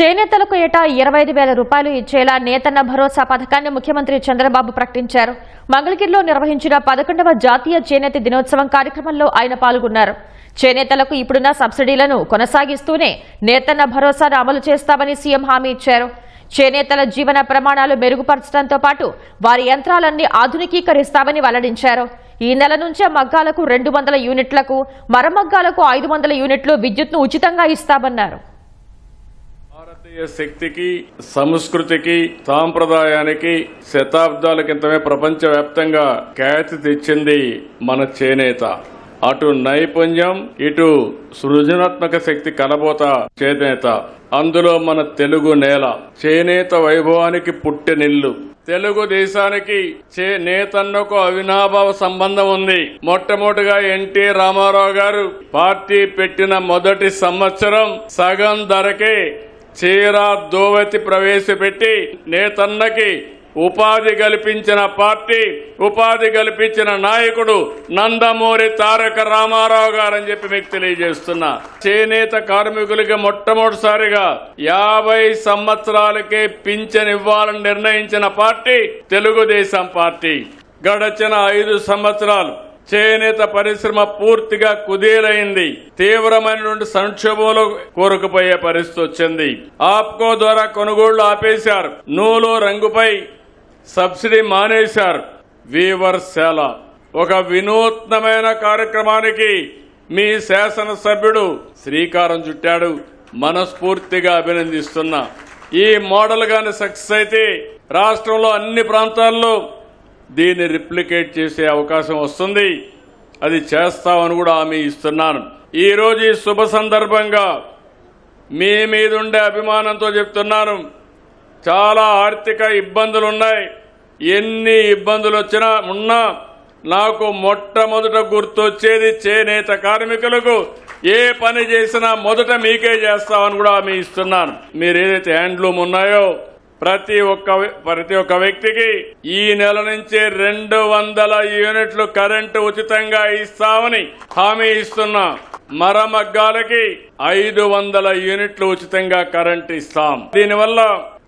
చేనేతలకు ఏటా ఇరవై ఐదు వేల రూపాయలు ఇచ్చేలా నేతన్న భరోసా పథకాన్ని ముఖ్యమంత్రి చంద్రబాబు ప్రకటించారు. మంగళగిరిలో నిర్వహించిన పదకొండవ జాతీయ చేనేత దినోత్సవం కార్యక్రమంలో ఆయన పాల్గొన్నారు. చేనేతలకు ఇప్పుడున్న సబ్సిడీలను కొనసాగిస్తూనే నేతన్న భరోసాను అమలు చేస్తామని సీఎం హామీ ఇచ్చారు. చేనేతల జీవన ప్రమాణాలు మెరుగుపరచడంతో పాటు వారి యంత్రాలన్నీ ఆధునికీకరిస్తామని వెల్లడించారు. ఈ నెల నుంచే మగ్గాలకు రెండు వందల యూనిట్లకు మరమగ్గాలకు ఐదు వందల యూనిట్లు విద్యుత్ను ఉచితంగా ఇస్తామన్నారు. భారతీయ శక్తికి సంస్కృతికి సాంప్రదాయానికి శతాబ్దాల క్రితమే ప్రపంచవ్యాప్తంగా ఖ్యాతి తెచ్చింది మన చేనేత. అటు నైపుణ్యం ఇటు సృజనాత్మక శక్తి కలబోత చేనేత. అందులో మన తెలుగు నేల చేనేత వైభవానికి పుట్టెనిల్లు తెలుగుదేశానికి చేనేతన్నకు అవినాభావ సంబంధం ఉంది. మొట్టమొదటిగా ఎన్టీ రామారావు గారు పార్టీ పెట్టిన మొదటి సంవత్సరం సగం ధరకే చీర దోవతి ప్రవేశపెట్టి నేతన్నకి ఉపాధి కల్పించిన పార్టీ ఉపాధి కల్పించిన నాయకుడు నందమూరి తారక రామారావు గారని చెప్పి మీకు తెలియజేస్తున్నా. చేనేత కార్మికులకి మొట్టమొదటిసారిగా యాభై సంవత్సరాలకే పింఛన్ ఇవ్వాలని నిర్ణయించిన పార్టీ తెలుగుదేశం పార్టీ. గడచిన ఐదు సంవత్సరాలు చేనేత పరిశ్రమ పూర్తిగా కుదేలైంది. తీవ్రమైనటువంటి సంక్షోభంలో కోరుకుపోయే పరిస్థితి వచ్చింది. ఆప్కో ద్వారా కొనుగోళ్ళు ఆపేశారు. నూలు రంగుపై సబ్సిడీ మానేశారు. వీవర్ శాల ఒక వినూత్నమైన కార్యక్రమానికి మీ శాసనసభ్యుడు శ్రీకారం చుట్టాడు. మనస్ఫూర్తిగా అభినందిస్తున్నా. ఈ మోడల్ గాని సక్సెస్ అయితే రాష్ట్రంలో అన్ని ప్రాంతాల్లో దీన్ని రిప్లికేట్ చేసే అవకాశం వస్తుంది. అది చేస్తామని కూడా హామీ ఇస్తున్నాను. ఈరోజు ఈ శుభ సందర్భంగా మీ మీద ఉండే అభిమానంతో చెప్తున్నాను. చాలా ఆర్థిక ఇబ్బందులు ఉన్నాయి ఎన్ని ఇబ్బందులు వచ్చినా ఉన్నా నాకు మొట్టమొదట గుర్తొచ్చేది చేనేత కార్మికులకు ఏ పని చేసినా మొదట మీకే చేస్తామని కూడా హామీ ఇస్తున్నాను. మీరు ఏదైతే హ్యాండ్లూమ్ ఉన్నాయో ప్రతి ఒక్క ప్రతి ఒక్క వ్యక్తికి ఈ నెల నుంచి రెండు వందల యూనిట్లు కరెంటు ఉచితంగా ఇస్తామని హామీ ఇస్తున్నా మరమగ్గాలకి ఐదు వందల యూనిట్లు ఉచితంగా కరెంట్ ఇస్తాం. దీనివల్ల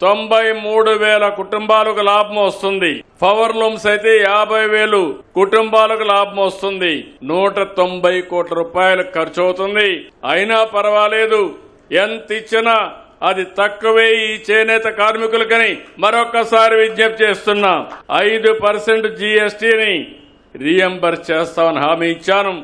తొంభై మూడు వేల కుటుంబాలకు లాభం వస్తుంది. పవర్ లూమ్స్ అయితే యాభై వేలు కుటుంబాలకు లాభం వస్తుంది. నూట తొంభై కోట్ల రూపాయలు ఖర్చు అవుతుంది. అయినా పర్వాలేదు. ఎంత ఇచ్చినా అది తక్కువే ఈ చేనేత కార్మికులకని మరొకసారి విజ్ఞప్తి చేస్తున్నాం. ఐదు పర్సెంట్ జీఎస్టీని రీఎంబర్స్ చేస్తామని హామీ ఇచ్చాను.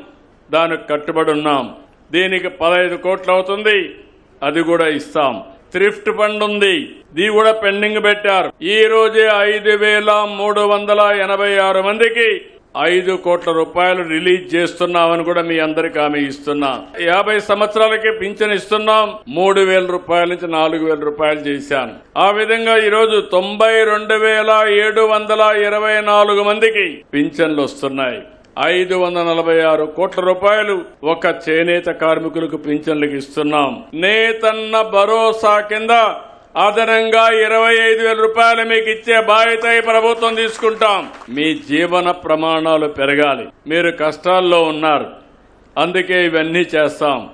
దానికి కట్టుబడి ఉన్నాం. దీనికి పదహైదు కోట్లు అవుతుంది. అది కూడా ఇస్తాం. థ్రిఫ్ట్ ఫండ్ ఉంది. ఇది కూడా పెండింగ్ పెట్టారు. ఈ రోజే ఐదు వేల మూడు వందల ఎనభై ఆరు మందికి ఐదు కోట్ల రూపాయలు రిలీజ్ చేస్తున్నామని కూడా మీ అందరికి హామీ ఇస్తున్నా. యాభై సంవత్సరాలకి పింఛన్ ఇస్తున్నాం. మూడు వేల రూపాయల నుంచి నాలుగు వేల రూపాయలు చేశాను ఆ విధంగా ఈరోజు తొంభై రెండు వేల ఏడు వందల ఇరవై నాలుగు మందికి పింఛన్లు వస్తున్నాయి. ఐదు వందల నలభై ఆరు కోట్ల రూపాయలు ఒక చేనేత కార్మికులకు పింఛన్లకు ఇస్తున్నాం. నేతన్న భరోసా కింద అదనంగా ఇరవై ఐదు వేల రూపాయలు మీకు ఇచ్చే బాధ్యత ఈ ప్రభుత్వం తీసుకుంటాం. మీ జీవన ప్రమాణాలు పెరగాలి. మీరు కష్టాల్లో ఉన్నారు. అందుకే ఇవన్నీ చేస్తాం.